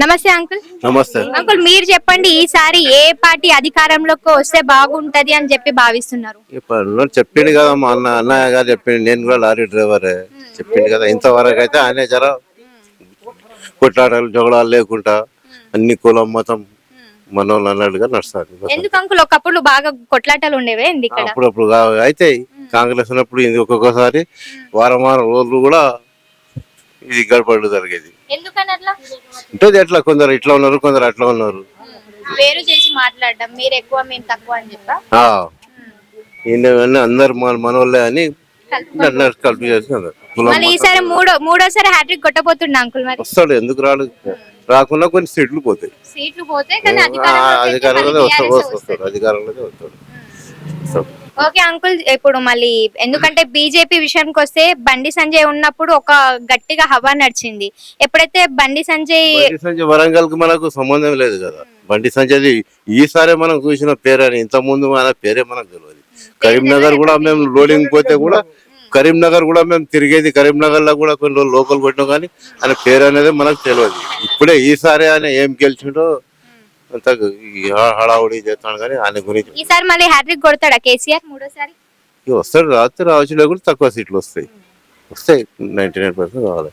నమస్తే అంకుల్. నమస్తే. అంకుల్ మీరు చెప్పండి ఈసారి ఏ పార్టీ అధికారంలోకి వస్తే బాగుంటది అని చెప్పి భావిస్తున్నారు? ఇప్పుడు చెప్పిండు కదా మా అన్న అన్నయ్య గారు చెప్పిండు. నేను కూడా లారీ డ్రైవరే చెప్పిండు కదా. ఇంతవరకు అయితే ఆయనే జర కొట్లాటలు జగడాలు లేకుండా అన్ని కులం మతం మనోళ్ళు అన్నట్టుగా నడుస్తుంది ఎందుకు అంకుల్? ఒకప్పుడు బాగా కొట్లాటలు ఉండేవే ఇక్కడ? అప్పుడప్పుడు అయితే కాంగ్రెస్ ఉన్నప్పుడు ఇది ఒక్కొక్కసారి వారం వారం రోజులు కూడా ఇది గడపడు జరిగేది. ఎందుకని అట్లా? ఎట్లా కొందరు ఇట్లా ఉన్నారు కొందరు అట్లా ఉన్నారు. వేరు చేసి మాట్లాడడం మీరు ఎక్కువ మేము తక్కువ అని చెప్పా? ఆ. ఈయన అందరు మన మనోళ్ళే అని నన్ను కలిపి చేస్తున్నారు కులం మళ్ళీ ఈసారి మూడో మూడోసారి హ్యాట్రిక్ కొట్టబోతుండ అంకుల్ మరి. వస్తాడు ఎందుకు రాడు? రాకుండా కొన్ని సీట్లు పోతాయి. సీట్లు పోతే కానీ ఆ, అధికారంలోకి వస్తే మళ్ళీ అధికారంలోనే వస్తాడు TRS వస్తాడు అధికారంలోనే వస్తాడు. వస్తాడు. ఓకే అంకుల్ ఇప్పుడు మళ్ళీ ఎందుకంటే బీజేపీ విషయానికి వస్తే బండి సంజయ్ ఉన్నప్పుడు ఒక గట్టిగా హవా నడిచింది. ఎప్పుడైతే బండి సంజయ్ బండి సంజయ్ వరంగల్కి మనకు సంబంధం లేదు కదా. బండి సంజయ్ ఈసారి మనం చూసిన పేరు అని ఇంత ముందు మన పేరే మనకు తెలియదు కరీంనగర్ కూడా మేము లోడింగ్ పోతే కూడా కరీంనగర్ కూడా మేము తిరిగేది కరీంనగర్లో కూడా కొన్ని లోకల్ కొట్టినాం కానీ ఆయన పేరు అనేది మనకు తెలియదు ఇప్పుడే ఈసారి ఆయన ఏం గెలిచిండో అంత హడావుడి చేస్తాడు కానీ ఆయన గురించి. ఈసారి మళ్ళీ హ్యాట్రిక్ కొడతాడా కేసీఆర్ మూడోసారి? ఇక వస్తాడు రాత్రి రావచ్చు లేకుండా తక్కువ సీట్లు వస్తాయి. వస్తాయి నైన్టీ నైన్ పర్సెంట్ కావాలి.